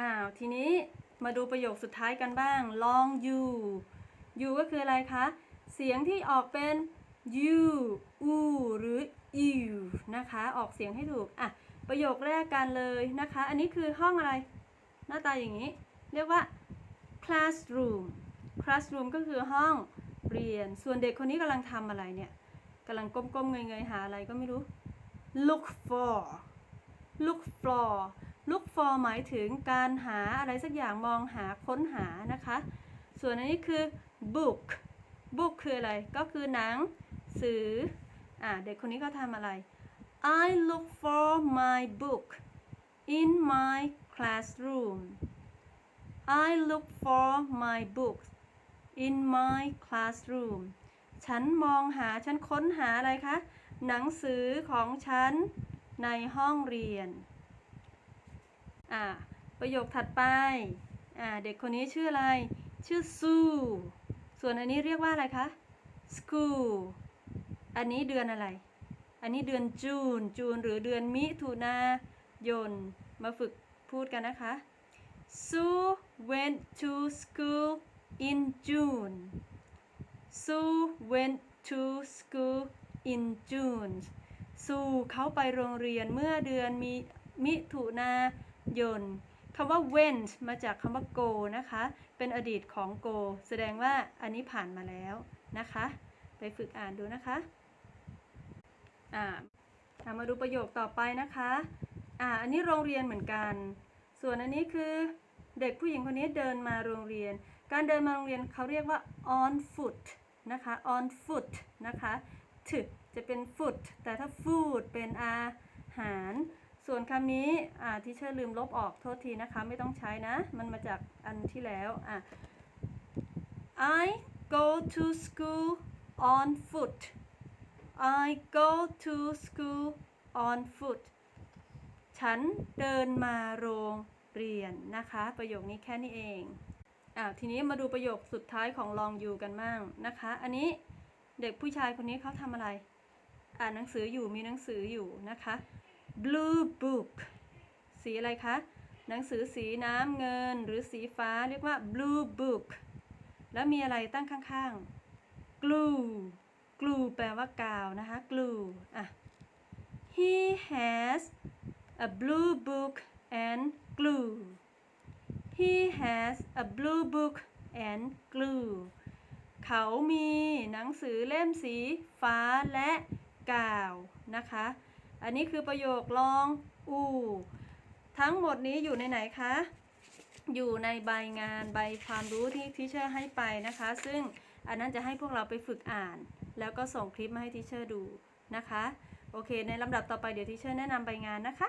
อ้าว ทีนี้มาดูประโยคสุดท้ายกันบ้าง long you you ก็คืออะไรคะ เสียงที่ออกเป็น you u หรือ you นะคะ ออกเสียงให้ถูก อะ ประโยคแรกกันเลยนะคะ อันนี้คือห้องอะไร หน้าตาอย่างนี้ เรียกว่า classroom classroom ก็คือห้องเรียน ส่วนเด็กคนนี้กำลังทำอะไรเนี่ยกำลังก้มๆเงยๆหาอะไรก็ไม่รู้ look for look for look for หมายถึงการหาอะไรสักอย่างมองหาค้นหานะคะ ส่วนอันนี้คือ book book คืออะไร ก็คือหนังสืออ่าเด็กคนนี้ก็ทำอะไร I look for my book in my classroom I look for my books in my classroom ฉันมองหา ฉันค้นหาอะไรคะ หนังสือของฉันในห้องเรียน อ่าประโยคถัดไปอ่าเด็กคนนี้ชื่ออะไร ชื่อซูส่วนอันนี้เรียกว่าอะไรคะ school อันนี้เดือนอะไร อันนี้เดือนจูน จูนหรือเดือนมิถุนายน มาฝึกพูดกันนะคะ Sue went to school in June Sue went to school in June ซูเขาไปโรงเรียนเมื่อเดือนมีมิถุนายน ยนคำว่า went มาจากคำว่า go นะคะ เป็นอดีตของ go แสดงว่าอันนี้ผ่านมาแล้วนะคะ ไปฝึกอ่านดูนะคะอ่ามาดูประโยคต่อไปนะคะอ่าอันนี้โรงเรียนเหมือนกัน ส่วนอันนี้คือเด็กผู้หญิงคนนี้เดินมาโรงเรียน การเดินมาโรงเรียนเขาเรียกว่า on foot นะคะ on foot นะคะถจะเป็น foot แต่ถ้า food เป็นอาหาร ส่วนคำนี้อ่าที่เชอร์ลืมลบออกโทษทีนะคะ ไม่ต้องใช้นะ มันมาจากอันที่แล้วอะ I go to school on foot I go to school on foot ฉันเดินมาโรงเรียนนะคะ ประโยคนี้แค่นี้เองอ่าทีนี้มาดูประโยคสุดท้ายของลองอยู่กันบ้างนะคะ อันนี้เด็กผู้ชายคนนี้เขาทำอะไร อ่านหนังสืออยู่มีหนังสืออยู่นะคะ blue book สีอะไรคะ หนังสือสีน้ำเงินหรือสีฟ้าเรียกว่า blue book แล้วมีอะไรตั้งข้างๆ glue glue แปลว่ากาวนะคะ glue อะ he has a blue book and glue he has a blue book and glue เขามีหนังสือเล่มสีฟ้าและกาวนะคะ อันนี้คือประโยคลองอูทั้งหมดนี้อยู่ในไหนคะ อยู่ในใบงานใบความรู้ที่ทิเชอร์ให้ไปนะคะ ซึ่งอันนั้นจะให้พวกเราไปฝึกอ่าน แล้วก็ส่งคลิปมาให้ทิเชอร์ดูนะคะ โอเค ในลำดับต่อไปเดี๋ยวทิเชอร์แนะนำใบงานนะคะ